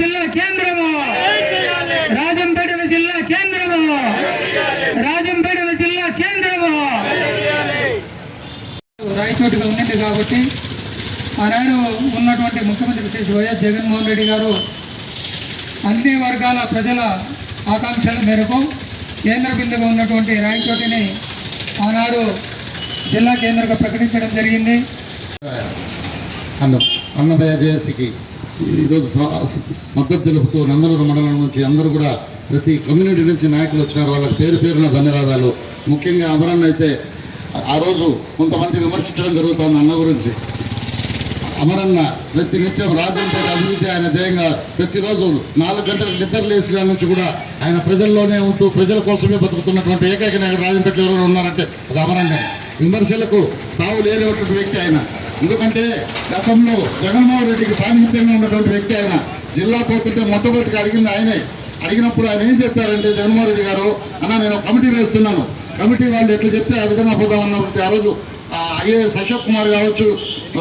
జిల్లా కేంద్రము. రాజంపేట జిల్లా కేంద్రము. రాజంపేట జిల్లా కేంద్రము. రాయచోటిగా ఉన్నది కాబట్టి ఆనాడు ఉన్నటువంటి ముఖ్యమంత్రి విశేష వైఎస్ జగన్మోహన్ రెడ్డి గారు అన్ని వర్గాల ప్రజల ఆకాంక్షల మేరకు కేంద్ర బిందుగా ఉన్నటువంటి రాయచోటిని ఆనాడు జిల్లా కేంద్రంగా ప్రకటించడం జరిగింది. అన్న అన్నభయ జయసికి ఈరోజు మద్దతు తెలుపుతూ నందలూరు మండలం నుంచి అందరూ కూడా ప్రతి కమ్యూనిటీ నుంచి నాయకులు వచ్చినారు. వాళ్ళకి పేరు పేరున ధన్యవాదాలు. ముఖ్యంగా అమరన్న అయితే ఆ- రోజు కొంతమంది విమర్శించడం జరుగుతుంది అన్న గురించి. అమరన్న ప్రతి నిత్యం రాజ్యంపై అభివృద్ధి ఆయన ధ్యేయంగా ప్రతిరోజు నాలుగు గంటల నిద్ర లేచి నుంచి కూడా ఆయన ప్రజల్లోనే ఉంటూ ప్రజల కోసమే బతుకుతున్నటువంటి ఏకైక నాయకుడు రాజంపేట ఎవరైనా ఉన్నారంటే అది అమరన్న. విమర్శలకు తావు లేనటువంటి వ్యక్తి ఆయన. ఎందుకంటే గతంలో జగన్మోహన్ రెడ్డికి సాన్నిహిత్యంగా ఉన్నటువంటి వ్యక్తి ఆయన. జిల్లా పోతుంటే మొట్టమొదటిగా అడిగింది ఆయనే. అడిగినప్పుడు ఆయన ఏం చెప్పారంటే జగన్మోహన్ రెడ్డి గారు అన్న నేను కమిటీ వేస్తున్నాను. కమిటీ వాళ్ళు ఎట్లా చెప్తే ఆ విధంగా పోదామన్నప్పుడు ఆ రోజు ఐఏఎస్ అశోక్ కుమార్ కావచ్చు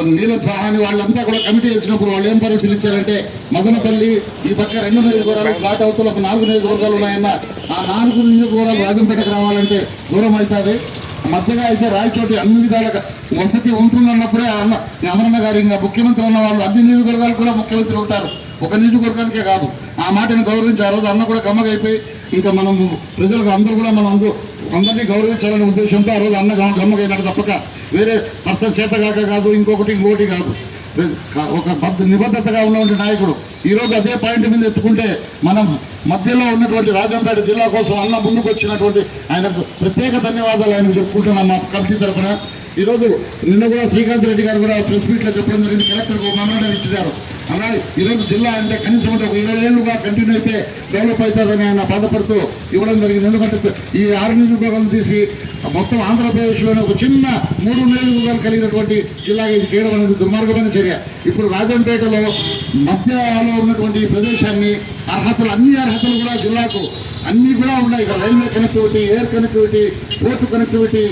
నీలం సహాని వాళ్ళంతా కూడా కమిటీ వేసినప్పుడు వాళ్ళు ఏం పరిస్థితులు ఇచ్చారంటే మదనపల్లి ఈ పక్క రెండు నియోజకవర్గాలు ఘాట్ అవతల ఒక నాలుగు నియోజకవర్గాలు ఉన్నాయన్న. ఆ నాలుగు నియోజకవర్గాలు రాజంపేటకు రావాలంటే దూరం అవుతుంది మధ్యగా అయితే రాయచోటి అన్ని విధాలుగా వసతి ఉంటుందన్నప్పుడే అన్న అమరన్న గారు ఇంకా ముఖ్యమంత్రి ఉన్న వాళ్ళు అన్ని నియోజకవర్గాలు కూడా ముఖ్యమంత్రి ఉంటారు ఒక నియోజకవర్గానికే కాదు. ఆ మాటను గౌరవించి ఆ రోజు అన్న కూడా గమ్మగైపోయి ఇంకా మనం ప్రజలకు అందరూ కూడా మనం అందరూ అందరినీ గౌరవించాలనే ఉద్దేశంతో ఆ రోజు అన్న గమ్మగైనాడు తప్పక. వేరే పర్సన్ చేతగాక కాదు ఇంకొకటి ఇంకోటి కాదు. ఒక నిబద్ధతగా ఉన్నటువంటి నాయకుడు. ఈ రోజు అదే పాయింట్ మీద ఎత్తుకుంటే మనం మధ్యలో ఉన్నటువంటి రాజంపేట జిల్లా కోసం అన్న ముందుకు వచ్చినటువంటి ఆయనకు ప్రత్యేక ధన్యవాదాలు ఆయన చెప్పుకుంటున్నాం మా కమిటీ తరఫున. ఈరోజు నిన్న కూడా శ్రీకాంత్ రెడ్డి గారు కూడా ప్రెస్ మీట్లో చెప్పడం జరిగింది. కలెక్టర్కి ఒక మెమోరాండం ఇచ్చారు. అలా ఈరోజు జిల్లా అంటే కనీసం ఒక ఇరవై ఏళ్ళుగా కంటిన్యూ అయితే డెవలప్ అవుతుందని ఆయన బాధపడుతూ ఇవ్వడం జరిగింది. ఎందుకంటే ఈ ఆరు నియోజకవర్గాలు తీసి మొత్తం ఆంధ్రప్రదేశ్లోనే ఒక చిన్న మూడు నియోజకవర్గాలు కలిగినటువంటి జిల్లాగా ఇది చేయడం అనేది దుర్మార్గమైన చర్య. ఇప్పుడు రాజంపేటలో మధ్యలో ఉన్నటువంటి ప్రదేశాన్ని అర్హతలు అన్ని అర్హతలు కూడా జిల్లాకు అన్నీ కూడా ఉన్నాయి. ఇక్కడ railway connectivity air connectivity port connectivity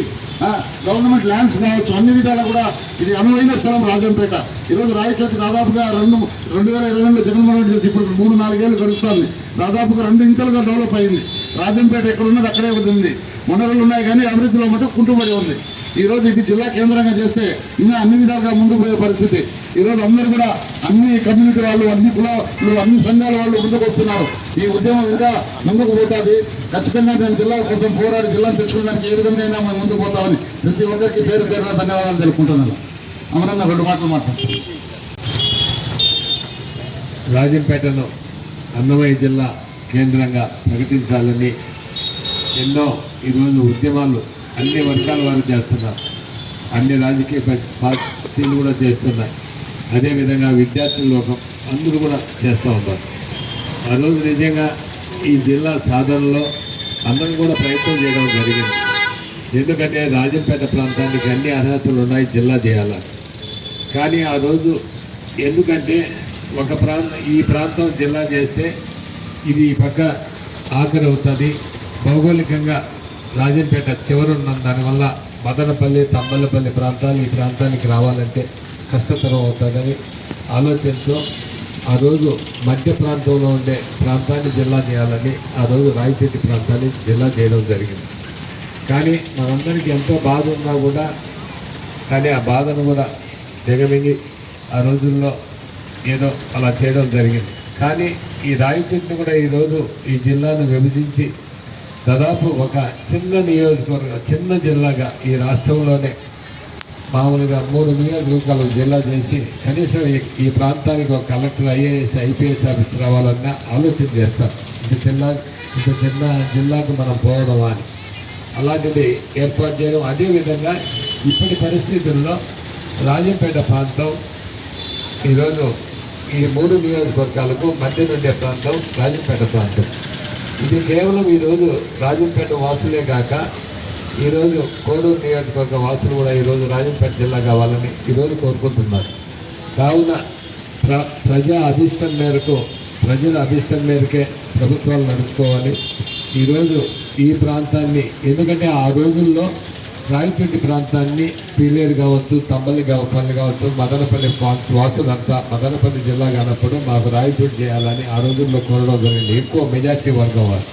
government lands కావచ్చు అన్ని విధాలా కూడా ఇది అనువైన స్థలం రాజంపేట. ఈరోజు రాయచోటి దాదాపుగా రెండు రెండు వేల ఇరవై రెండులో జగన్మోహన్ రెడ్డి చేసి ఇప్పుడు మూడు నాలుగేళ్ళు గడుస్తుంది. దాదాపుగా రెండు ఇంకలుగా డెవలప్ అయింది. రాజంపేట ఎక్కడ ఉన్నది అక్కడే ఉంది. వనరులు ఉన్నాయి కానీ అభివృద్ధిలో మటుకు కుంటుబడి ఉంది. ఈ రోజు ఇది జిల్లా కేంద్రంగా చేస్తే ఇంకా అన్ని విధాలుగా ముందుకు పోయే పరిస్థితి. ఈ రోజు అందరూ కూడా అన్ని కమ్యూనిటీ వాళ్ళు అన్ని కులాలు అన్ని సంఘాల వాళ్ళు ముందుకు వస్తున్నారు. ఈ ఉద్యమం ఇంకా ముందుకు పోతుంది. ఖచ్చితంగా నేను జిల్లా కోసం పోరాడి జిల్లాను తెచ్చుకోవడానికి ఏ విధంగా అయినా మనం ముందుకు పోతామని ప్రతి ఒక్కరికి పేరు పేరున ధన్యవాదాలు తెలుపుకుంటున్నాను. అమరన్న రెండు మాటలు మాట్లాడుతున్నాను రాజంపేటను అన్నమయ్య జిల్లా కేంద్రంగా ప్రకటించాలని ఎన్నో ఈరోజు ఉద్యమాలు అన్ని వర్గాల వారు చేస్తున్నారు. అన్ని రాజకీయ పార్టీలు కూడా చేస్తున్నాయి అదేవిధంగా విద్యార్థుల లోకం అందరూ కూడా చేస్తూ ఉన్నారు. ఆ రోజు నిజంగా ఈ జిల్లా సాధనలో అందరం కూడా ప్రయత్నం చేయడం జరిగింది. ఎందుకంటే రాజంపేట ప్రాంతానికి అన్ని అర్హతలు ఉన్నాయి జిల్లా చేయాలని. కానీ ఆ రోజు ఎందుకంటే ఒక ప్రాంతం ఈ ప్రాంతం జిల్లా చేస్తే ఇది ఈ పక్క ఆఖరి అవుతుంది. భౌగోళికంగా రాజంపేట చివరున్న దానివల్ల మదనపల్లి తమ్మలపల్లి ప్రాంతాలు ఈ ప్రాంతానికి రావాలంటే కష్టతరం అవుతుందని ఆలోచనతో ఆ రోజు మధ్య ప్రాంతంలో ఉండే ప్రాంతాన్ని జిల్లా చేయాలని ఆ రోజు రాయచెట్టి ప్రాంతాన్ని జిల్లా చేయడం జరిగింది. కానీ మనందరికీ ఎంతో బాధ ఉన్నా కూడా కానీ ఆ బాధను కూడా దిగమింగి ఆ రోజుల్లో ఏదో అలా చేయడం జరిగింది. కానీ ఈ రాయచోటిని కూడా ఈరోజు ఈ జిల్లాను విభజించి దాదాపు ఒక చిన్న నియోజకవర్గం చిన్న జిల్లాగా ఈ రాష్ట్రంలోనే మామూలుగా మూడు నియోజకవర్గాలు జిల్లా చేసి కనీసం ఈ- ప్రాంతానికి ఒక కలెక్టర్ ఐఏఎస్ ఐపీఎస్ ఆఫీసర్ రావాలన్నా ఆలోచన చేస్తారు. ఇంత జిల్లా ఇంత చిన్న జిల్లాకు మనం పోవడమా అని. అలాంటిది ఏర్పాటు చేయడం. అదేవిధంగా ఇప్పటి పరిస్థితుల్లో రాజంపేట ప్రాంతం ఈరోజు ఈ మూడు నియోజకవర్గాలకు మధ్య నుండే ప్రాంతం రాజంపేట ప్రాంతం. ఇది కేవలం ఈరోజు రాజంపేట వాసులే కాక ఈరోజు కోడూరు నియోజకవర్గ వాసులు కూడా ఈరోజు రాజంపేట జిల్లా కావాలని ఈరోజు కోరుకుంటున్నారు. కావున ప్ర ప్రజా అభిష్టం మేరకు ప్రజల అభిష్టం మేరకే ప్రభుత్వాలు నడుపుకోవాలి. ఈరోజు ఈ ప్రాంతాన్ని ఎందుకంటే ఆ రోజుల్లో రాయలపిండి ప్రాంతాన్ని పీలేరు కావచ్చు తమ్మల్లి పల్లి కావచ్చు మదనపల్లి వాసులంతా మదనపల్లి జిల్లా కానప్పుడు మాకు రాయచోటి చేయాలని ఆ రోజుల్లో కోరడం జరిగింది. ఎక్కువ మెజార్టీ వర్గం వారు.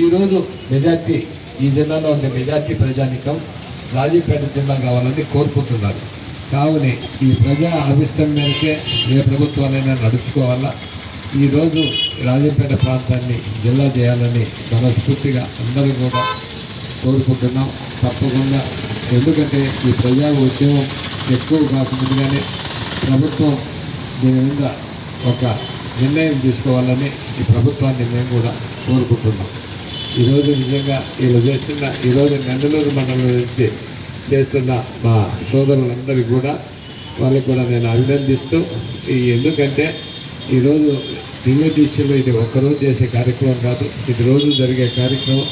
ఈరోజు మెజార్టీ ఈ జిల్లాలో ఉండే మెజార్టీ ప్రజానికం రాజీపేట జిల్లా కావాలని కోరుకుంటున్నారు. కావున ఈ ప్రజా అభిష్టం మేరకే ఏ ప్రభుత్వాలైనా నడుచుకోవాలా? ఈరోజు రాజంపేట ప్రాంతాన్ని జిల్లా చేయాలని మనస్ఫూర్తిగా అందరూ కూడా కోరుకుంటున్నాం తప్పకుండా. ఎందుకంటే ఈ ప్రజా ఉద్యమం ఎక్కువ కాకముందుగానే ప్రభుత్వం దీని మీద ఒక నిర్ణయం తీసుకోవాలని ఈ ప్రభుత్వాన్ని మేము కూడా కోరుకుంటున్నాం. ఈరోజు నిజంగా వీళ్ళు చేస్తున్న ఈరోజు నెల్లూరు మండలం నుంచి చేస్తున్న మా సోదరులందరికీ కూడా వాళ్ళకి కూడా నేను అభినందిస్తూ ఈ ఎందుకంటే ఈరోజు దివ్యదీక్షలో ఇది ఒక్కరోజు చేసే కార్యక్రమం కాదు ఇది రోజు జరిగే కార్యక్రమం.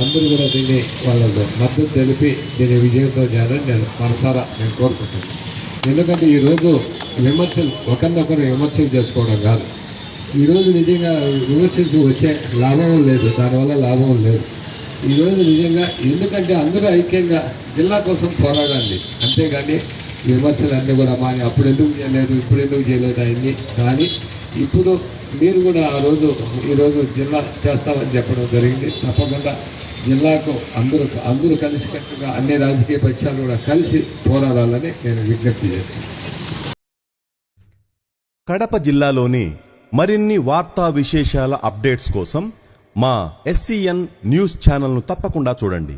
అందరూ కూడా దీన్ని వాళ్ళకు మద్దతు తెలిపి దీన్ని విజయంతో చేయాలని నేను మనసారా నేను కోరుకుంటాను ఎందుకంటే ఈరోజు విమర్శలు ఒకరినొకరు విమర్శలు చేసుకోవడం కాదు. ఈరోజు నిజంగా విమర్శించి వచ్చే లాభం లేదు దానివల్ల లాభం లేదు. ఈరోజు నిజంగా ఎందుకంటే అందరూ ఐక్యంగా జిల్లా కోసం పోరాడండి అంతేగాని విమర్శలు అన్నీ కూడా మాని అప్పుడు ఎందుకు చేయలేదు ఇప్పుడు ఎందుకు చేయలేదు అయింది కానీ ఇప్పుడు మీరు కూడా ఆ రోజు ఈరోజు జిల్లా చేస్తామని చెప్పడం జరిగింది. తప్పకుండా జిల్లాకు అందరూ అందరూ కలిసికట్టుగా అన్ని రాజకీయ పక్షాలు కూడా కలిసి పోరాడాలని నేను విజ్ఞప్తి చేస్తున్నాను. కడప జిల్లాలోని మరిన్ని వార్తా విశేషాల అప్డేట్స్ కోసం మా ఎస్సీఎన్ న్యూస్ ఛానల్ను తప్పకుండా చూడండి.